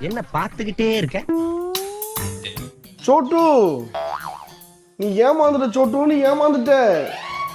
என்ன பார்த்துக்கிட்டே இருக்க? சோட்டு! நீ ஏமாந்துட்ட சோட்டு நீ ஏமாந்துட்ட.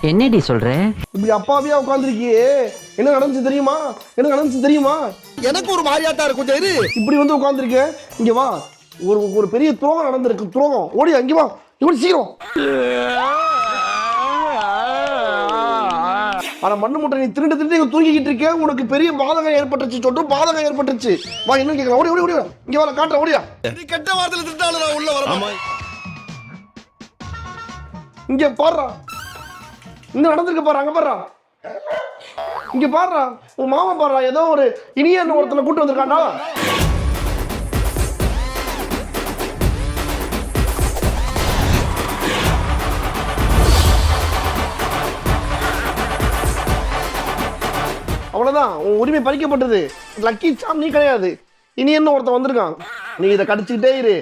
என்னடி சொல்ற? இப்படி அப்பாவியா உட்காந்துருக்கியே என்ன நடந்துச்சு தெரியுமா? என்ன நடந்துச்சு தெரியுமா? எனக்கு ஒரு மாதிரியாட்டா இருக்கும் இரு இப்படி வந்து உட்காந்துருக்க இங்க வா. ஒரு ஒரு பெரிய துரோகம் நடந்திருக்கு துரோகம். ஓடி அங்க வா. இவன் சீக்கிரம். ஆனா மண்ணு முட்டை நீ திருண்டு திருண்டு இங்க தூங்கிக்கிட்டு இருக்க. உனக்கு பெரிய பாதகம் ஏற்பட்டுச்சு சொட்டு பாதகம் ஏற்பட்டுச்சு வா இன்னும் கேட்கலாம். ஓடி ஓடி ஓடி வா. இங்க வா காட்டுற ஓடியா. நீ கெட்ட வார்த்தையில நான் உள்ள வர இங்க பாடுறா. இங்க நடந்திருக்கு பாரு அங்க பாடுறா. இங்க பாடுறா. உன் மாமா பாடுறா. ஏதோ ஒரு இனியன்னு ஒருத்தனை கூட்டு வந்திருக்காண்டா அவ்வளோதான் உன் உரிமை பறிக்கப்பட்டது. லக்கி சாம் நீ கிடையாது. இனியன்னு ஒருத்தன் வந்திருக்கான்? நீ இதை கடிச்சுக்கிட்டே இரு.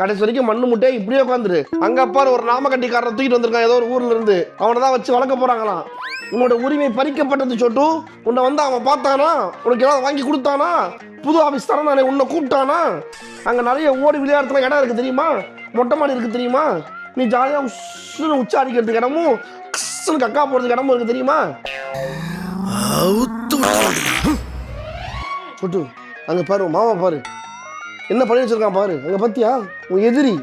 கடைசி வரைக்கும் மண்ணு முட்டையே இப்படியே உட்காந்துரு. அங்க அப்பாரு ஒரு நாமக்கட்டிக்காரரை தூக்கிட்டு வந்திருக்கான். ஏதோ ஒரு ஊர்ல இருந்து. அவனை தான் வச்சு வளர்க்க போறாங்களாம். உன்னோட உரிமை பறிக்கப்பட்டது சொட்டு. உன்னை வந்து அவன் பார்த்தானா? உனக்கு ஏதாவது வாங்கி கொடுத்தானா? புது ஆபீஸ் தரேன் உன்னை கூப்பிட்டானா? அங்க நிறைய ஓடி விளையாடுறதுல இடம் இருக்கு தெரியுமா? மொட்டை மாடி இருக்கு தெரியுமா? நீ ஜாலியா உஸ்ஸுன்னு உச்சாரிக்கிறதுக்கு இடமும் கிஸ்ஸுன்னு கக்கா போடுறதுக்கு இடமும் இருக்கு தெரியுமா? சொட்டு அங்க பாரு மாமா பாரு. என்ன பண்ணி வச்சிருக்கான் பாரு அங்க பாத்தியா? உன் எதிரி.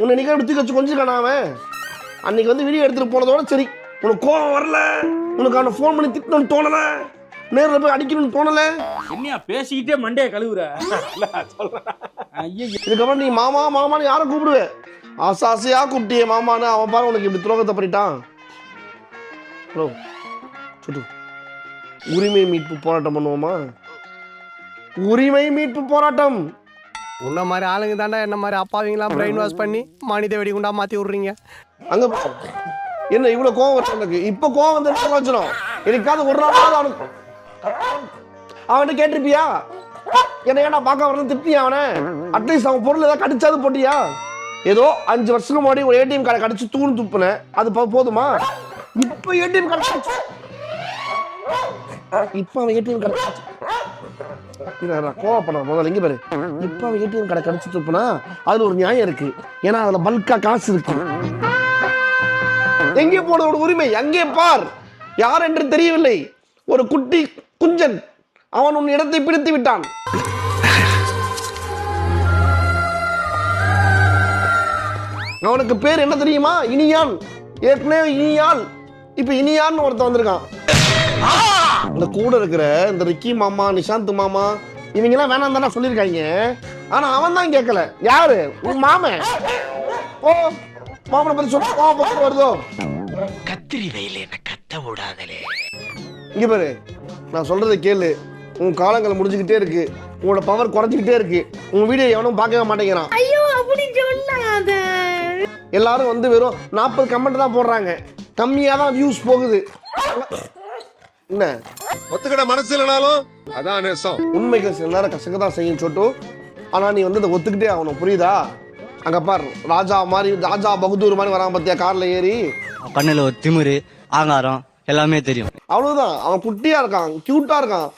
உன்னை நிக்க எடுத்து வச்சு கொஞ்சிருக்கானா அவன்? அன்னைக்கு வந்து வீடியோ எடுத்துட்டு போனதோட சரி. உனக்கு கோவம் வரல. உனக்கு அவனை ஃபோன் பண்ணி திட்டணும்னு தோணல. நேரில் போய் அடிக்கணும்னு தோணல. என்னையா பேசிக்கிட்டே மண்டைய கழுவுற. இதுக்கப்புறம் நீ மாமா மாமான்னு யாரை கூப்பிடுவே? ஆசை ஆசையா கூப்பிட்டியே மாமான்னு அவன் பாரு உனக்கு இப்படி துரோகத்தை பண்ணிட்டான். ஹலோ சுட்டு உரிமை மீட்பு போராட்டம் பண்ணுவோமா? உரிமை மீட்பு போராட்டம்! உன்ன மாதிரி ஆளுங்க தாண்டா என்ன மாதிரி அப்பாவிங்களாம் பிரெயின் வாஷ் பண்ணி மனித வெடிகுண்டா மாத்தி விடுறீங்க. அங்க போ. என்ன இவ்வளவு கோவம் எனக்கு இப்ப கோவம் வந்து என்ன வச்சிடும் எனக்காவது ஒரு நாள் அவனுக்கு அவன்கிட்ட கேட்டிருப்பியா? என்ன ஏன்டா பார்க்க வரணும் திட்டியா அவனை? அட்லீஸ்ட் அவன் பொருள் ஏதாவது கடிச்சாது போட்டியா? ஏதோ அஞ்சு வருஷத்துக்கு முன்னாடி ஒரு ஏடிஎம் கார்டை கடிச்சு தூண் துப்புனேன். அது போதுமா? இப்ப ஏடிஎம் கார்டு இப்ப அவன் ஏடிஎம் கார்டு கோவப்படுற முதல்ல இங்க பாரு. இப்ப அவன் ஏடிஎம் கடை கடிச்சு துப்புனா அதுல ஒரு நியாயம் இருக்கு. ஏன்னா அதுல பல்கா காசு இருக்கு. எங்கே போனதோட உரிமை? அங்கே பார். யார் என்று தெரியவில்லை. ஒரு குட்டி குஞ்சன் அவன் உன் இடத்தை பிடித்து விட்டான். அவனுக்கு பேர் என்ன தெரியுமா? இனியான். ஏற்கனவே இனியால் இப்ப இனியான்னு ஒருத்தன் வந்திருக்கான். இந்த கூட இருக்கிற இந்த ரிக்கி மாமா நிஷாந்த் மாமா இவங்க எல்லாம் வேணாம் தானே சொல்லியிருக்காங்க. ஆனா அவன் தான் கேட்கல யாரு? உன் மாமன் ஓ மாமனை பத்தி சொல்ல கோவப்பட்டு வருதோ. கத்திரி வெயில என்ன கத்த விடாதலே. இங்க பாரு. நான் சொல்றதை கேளு. உன் காலங்கள் முடிஞ்சுக்கிட்டே இருக்கு. உன்னோட பவர் குறைஞ்சிக்கிட்டே இருக்கு. உன் வீடியோ எவனும் பார்க்கவே மாட்டேங்கிறான். ஐயோ அப்படி சொல்லாத. எல்லாரும் வந்து வெறும் நாற்பது கமெண்ட் தான் போடுறாங்க. கம்மியாக தான் வியூஸ் போகுது. என்ன? ஒத்துக்கிட மனசு இல்லைனாலும் அதான் நேசம். உண்மைகள் சில நேரம் கசக்க தான் செய்யும் சொட்டு. ஆனா நீ வந்து அதை ஒத்துக்கிட்டே ஆகணும். புரியுதா? அங்க பாரு ராஜா மாதிரி ராஜா பகதூர் மாதிரி வரான் பார்த்தியா கார்ல ஏறி? கண்ணுல ஒரு திமிரு ஆங்காரம் எல்லாமே தெரியும். அவ்வளவுதான். அவன் குட்டியா இருக்கான் கியூட்டா இருக்கான்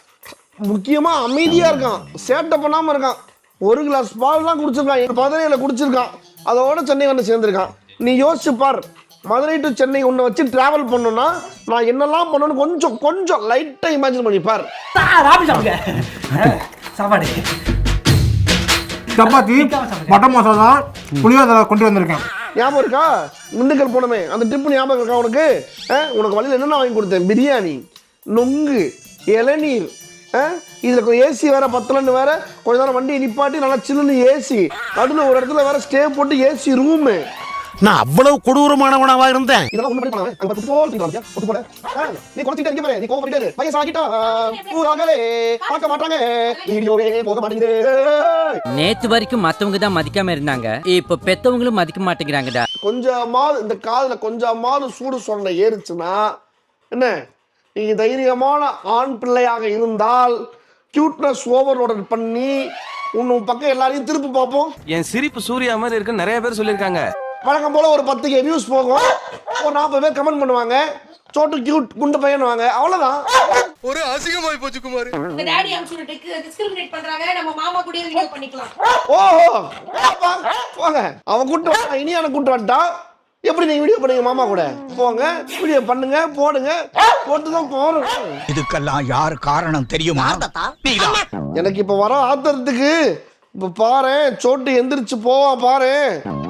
முக்கியமா அமைதியா இருக்கான் சேட்டை பண்ணாம இருக்கான். ஒரு கிளாஸ் பால் தான் குடிச்சிருக்கான் என் பதினையில குடிச்சிருக்கான். அதோட சென்னை வந்து சேர்ந்திருக்கான். நீ யோசிச்சு பார் மதுரை டு சென்னை உன்னை வச்சு டிராவல் பண்ணணும்னா நான் என்னெல்லாம் பண்ணணும்னு கொஞ்சம் கொஞ்சம் லைட்டா இமேஜின் பண்ணி பார். சாப்பாடு. சப்பாத்தி பட்டர் மசாலா புளியோதரை கொண்டு வந்திருக்கேன். ஞாபகம் இருக்கா? திண்டுக்கல் போனமே அந்த ட்ரிப் ஞாபகம் இருக்கா உனக்கு? ஆ? உனக்கு வழியில் என்னென்ன வாங்கி கொடுத்தேன்? பிரியாணி நொங்கு இளநீர் ஆ? இதுல கொஞ்சம் ஏசி வேற பத்தலன்னு வேற கொஞ்ச நேரம் வண்டியை நிப்பாட்டி நல்லா சில்லுன்னு ஏசி நடுவில் ஒரு இடத்துல வேற ஸ்டே போட்டு ஏசி ரூமு நான் அவ்வளவு கொடூரமானவனாவா இருந்தேன். நேத்து வரைக்கும் மத்தவங்க தான் மதிக்காம இருந்தாங்க. இப்ப பெத்தவங்களும் மதிக்க மாட்டேங்கிறாங்கடா. கொஞ்சமாவது இந்த காதுல கொஞ்சமாவது சூடு சொன்ன ஏறுச்சுன்னா என்ன? நீ தைரியமான ஆண் பிள்ளையாக இருந்தால் கியூட்னஸ் ஓவர்லோட் பண்ணி உன் பக்கம் எல்லாரையும் திருப்பி பார்ப்போம். என் சிரிப்பு சூர்யா மாதிரி இருக்குன்னு நிறைய பேர் சொல்லியிருக்காங்க. வழக்கம் போல ஒரு பத்து கே வியூஸ் போகும். ஒரு நாற்பது பேர் கமெண்ட் பண்ணுவாங்க. சோட்டு கியூட் குண்டு பையன் வாங்க அவ்வளவுதான். ஒரு அசிங்கமாய் போச்சு குமார். இந்த டாடி அம்சு டிஸ்கிரிமினேட் பண்றாங்க. நம்ம மாமா கூட வீடியோ பண்ணிக்கலாம். ஓஹோ. போங்க. அவன் கூட்டு வந்தான் இனியான கூட்டு வந்துட்டான் எப்படி நீங்க வீடியோ பண்ணுங்க மாமா கூட? போங்க. வீடியோ பண்ணுங்க போடுங்க. போட்டு தான் போறோம் இதுக்கெல்லாம் யார் காரணம் தெரியுமா? எனக்கு இப்ப வர ஆத்திரத்துக்கு இப்ப பாரு சோட்டு எந்திரிச்சு போவான் பாரு.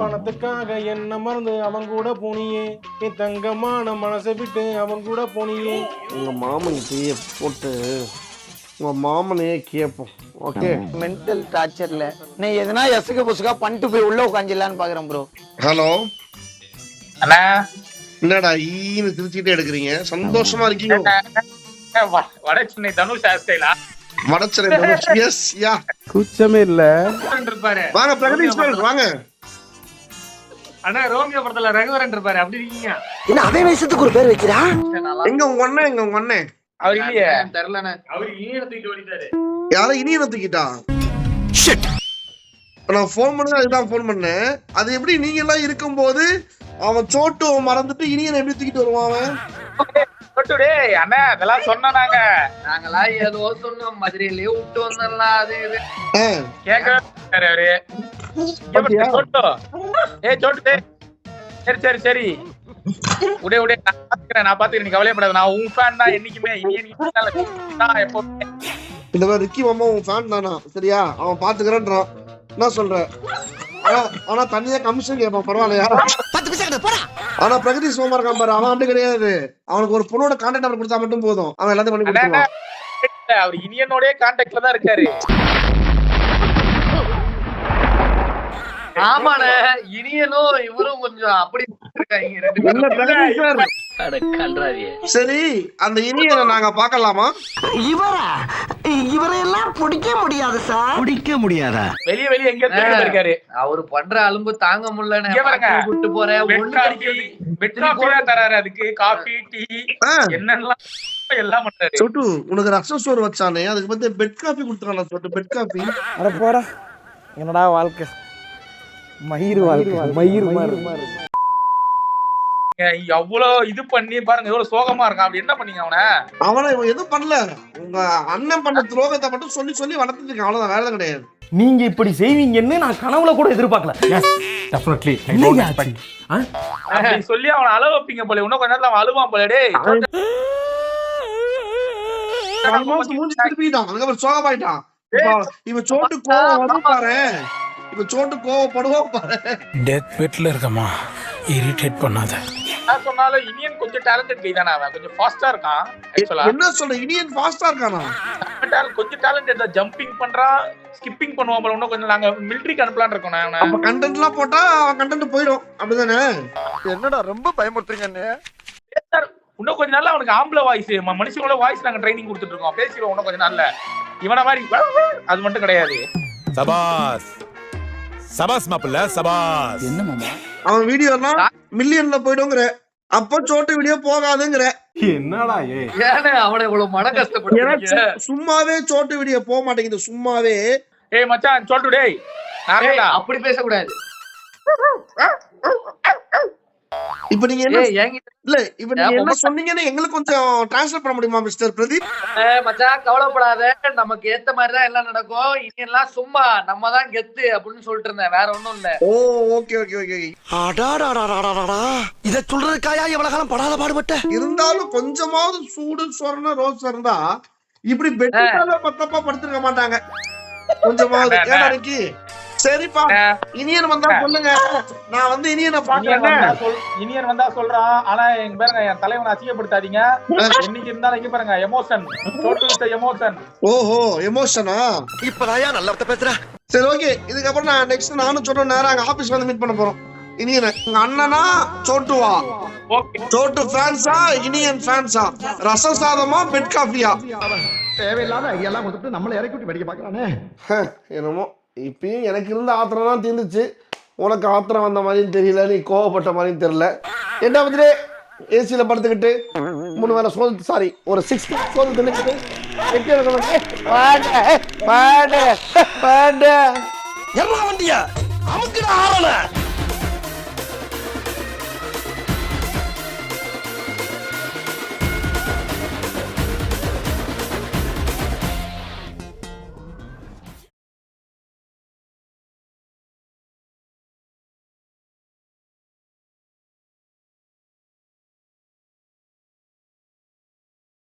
பணத்துக்காக என்ன மறந்து அவன் கூட போனியே. என் தங்கமான மனசை விட்டு அவன் கூட போனியே. உங்க மாமன் தீய போட்டு உங்க மாமனையே கேட்போம் ஓகே? மென்டல் டார்ச்சர்ல நீ எதனா எசுக்க புசுக்கா பண்ணிட்டு போய் உள்ள உட்காந்துலான்னு பாக்குறேன் ப்ரோ ஹலோ அண்ணா. என்னடா ஈன்னு சிரிச்சுக்கிட்டே எடுக்கிறீங்க? சந்தோஷமா இருக்கீங்க. வட சென்னை தனுஷ் ஹேர் ஸ்டைலா வடச்சரை எஸ் யா கூச்சமே இல்ல. இருப்பாரு வாங்க பிரகதீஷ் வாங்க. அண்ணா ரோமியோ படத்துல ரகுவரன் இருப்பாரு அப்படி இருக்கீங்க. என்ன அதே வயசுக்கு ஒரு பேர் வைக்கிறா? எங்க உங்க அண்ணன் எங்க உங்க அண்ணன் அவர் இல்லையே. தெரியலண்ணே அவர் ஈர தூக்கிட்டு ஓடிட்டாரு. யாரும் இனியனை தூக்கிட்டா? இப்ப நான் ஃபோன் பண்ணது அதுதான் ஃபோன் பண்ணேன். அது எப்படி நீங்க எல்லாம் இருக்கும்போது அவன் சோட்டு மறந்துட்டு இனியனை எப்படி தூக்கிட்டு வருவான் அவன்? அண்ணா அதெல்லாம் சொன்ன நாங்க நாங்களா ஏதோ சொன்னோம் மதுரையிலயே விட்டு வந்துடலாம் அது இது. கேட்கவே? பாரு, சோட்டு. சரி சரி சரி. உடே உடே நான் பாத்துக்கிறேன் நான் பாத்துக்கிறேன். நீ கவலையப்படாத நான் உன் ஃபேன் தான் என்னைக்குமே. இனி நான் எப்பவுமே. இந்த மாதிரி ரிக்கி மாமா உன் ஃபேன் தானா? சரியா? அவன் பாத்துக்கிறேன்றான். என்ன சொல்ற ஆனா தனியா கமிஷன் கேட்பான் பரவாயில்லையா? ஆனா பிரகதீஷ் மாமா இருக்கான் பாரு அவன் அப்படி கிடையாது. அவனுக்கு ஒரு பொண்ணோட கான்டாக்ட் நம்பர் கொடுத்தா மட்டும் போதும். அவன் எல்லாத்தையும் பண்ணி கொடுத்துருவான். அவர் இனியனோடய கான்டாக்ட்ல தான் இருக்காரு. இனியனும் இவரும் கொஞ்சம் அப்படி இருக்காங்க சார். சரி அந்த இனியனை நாங்க பார்க்கலாமா? இவரா பிடிக்க முடியாது சார் பிடிக்க முடியாதா? வெளிய வெளிய எங்க இருக்காரு. அவரு பண்ற அலும்பு தாங்க பாருங்க. கூட்டு போறேன் தான் தராரு அதுக்கு. காஃபி டீ என்னெல்லாம் எல்லாம் பண்றாரு. சொட்டு உனக்கு ரசம் சோறு வச்சானே அதுக்கு பத்தி பெட் காஃபி கொடுத்துறான் சொட்டு பெட் காஃபி அட போடா. என்னடா வாழ்க்கை? மயிர் வாழ்க்கை. மயிர் மாதிரி. எவ்வளவு இது பண்ணி பாருங்க எவ்வளவு சோகமா இருக்கான் அப்படி என்ன பண்ணீங்க அவன? அவனை இவன் எதுவும் பண்ணல. உங்க அண்ணன் பண்ண துரோகத்தை மட்டும் சொல்லி சொல்லி வளர்த்துட்டு இருக்கான். அவ்வளவுதான் எதுவும் கிடையாது. நீங்க இப்படி செய்வீங்கன்னு நான் கனவுல கூட எதிர்பார்க்கல. டெஃபினெட்லி சொல்லி அவன அழ வைப்பீங்க போல. இன்னும் கொஞ்ச நேரத்துல அவன் அழுவான் போல டேய் ஆல்மோஸ்ட் மூஞ்சி திருப்பிட்டான் அதுக்கப்புறம் சோகமாயிட்டான். இப்ப இவன் சோட்டு கோவம் வரும் பாரு. இவன் சோட்டு கோவப்படுவோம் பாரு. டெத் பெட்ல இருக்கமா? இரிட்டேட் பண்ணாத. நான் சொன்னாலும் இனியன் கொஞ்சம் டேலண்டட் கை தானே அவன். கொஞ்சம் ஃபாஸ்டா இருக்கான் ஆக்சுவலா என்ன சொல்ற? இனியன் ஃபாஸ்டா இருக்கானா? கொஞ்சம் டேலண்டட் தான். ஜம்பிங் பண்றான் ஸ்கிப்பிங் பண்ணுவான் போல. இன்னும் கொஞ்சம் நாங்க மிலிட்டரிக்கு அனுப்பலாம்னு இருக்கோம் நான் அவனை. அப்ப கண்டென்ட் எல்லாம் போட்டா அவன் கண்டென்ட் போயிடும். அப்படிதானே? என்னடா ரொம்ப பயமுறுத்துறீங்க இன்னும் கொஞ்ச நாள்ல அவனுக்கு ஆம்பளை வாய்ஸ் மனுஷங்களோட வாய்ஸ் நாங்க ட்ரைனிங் கொடுத்துட்டு இருக்கோம். பேசிடுவோம் இன்னும் கொஞ்ச நாள்ல. இவன மாதிரி அது மட்டும் கிடையாது. சபாஸ் சபாஸ் மாப்பிள்ள சபாஸ் என்ன மாமா? அவன் வீடியோ எல்லாம் மில்லியன்ல போயிடுங்கிற. அப்ப சோட்டு வீடியோ போகாதுங்கிற. என்னடா ஏ அவனை இவ்வளவு மன கஷ்டப்படுறீங்க சும்மாவே சோட்டு வீடியோ போக மாட்டேங்குது சும்மாவே. ஏய் மச்சான் சொல்லிட்டு டேய் நார்மலா அப்படி பேசக்கூடாது. இப்ப நீங்க என்ன இல்ல இப்ப நீங்க என்ன சொன்னீங்கன்னு எங்களுக்கு கொஞ்சம் டிரான்ஸ்லேட் பண்ண முடியுமா மிஸ்டர் பிரதீப்? மச்சான் கவலைப்படாத. நமக்கு ஏத்த மாதிரி தான் எல்லாம் நடக்கும். இனி எல்லாம் சும்மா நம்ம தான் கெத்து அப்படின்னு சொல்லிட்டு இருந்தேன். வேற ஒண்ணும் இல்ல. ஓ ஓகே ஓகே ஓகே இத சொல்றதுக்காயா எவ்வளவு காலம் படாத பாடுபட்ட? இருந்தாலும் கொஞ்சமாவது சூடு சொரண ரோஸ் இருந்தா இப்படி பெட்ல பத்தப்பா படுத்திருக்க மாட்டாங்க. கொஞ்சமாவது. நிக்கி சரிப்பா. இனியன் வந்தா சொல்லுங்க. நான் வந்து இனியனை சொல் இனியன் வந்தா சொல்றான். ஆனா எங்க பாருங்க என் தலைவனை அசிங்கப்படுத்தாதீங்க. என்னைக்கு இருந்தாலும் இங்க பாருங்க எமோஷன் டோட்டல் எமோஷன் ஓஹோ எமோஷனா இப்பதாயா நல்ல பேசுற. சரி ஓகே இதுக்கப்புறம் நான் நெக்ஸ்ட் நானும் சொல்றேன். நேரம் அங்க ஆபீஸ் வந்து மீட் பண்ண போறோம். இனியனை. உங்க அண்ணனா சோட்டுவா ஓகே சோட்டு ஃபேன்ஸா இனியன் ஃபேன்ஸா ரசம் சாதமா பெட் காஃபியா தேவையில்லாத ஐடியாலாம் கொடுத்துட்டு நம்மள இறக்கி விட்டு படிக்க பாக்குறானே என்னமோ. இப்பயும் எனக்கு இருந்த ஆத்திரம் தான் தீர்ந்துச்சு. உனக்கு ஆத்திரம் வந்த மாதிரியும் தெரியல நீ கோவப்பட்ட மாதிரியும் தெரியல. என்ன வந்துட்டு ஏசியில் படுத்துக்கிட்டு மூணு வேலை சோறு சாரி ஒரு சிக்ஸ் சோறு தின்னுக்கிட்டு எட்டு இருக்கணும் ஏய், பாடு, எல்லாம் வண்டியா அமுக்குடா ஆளல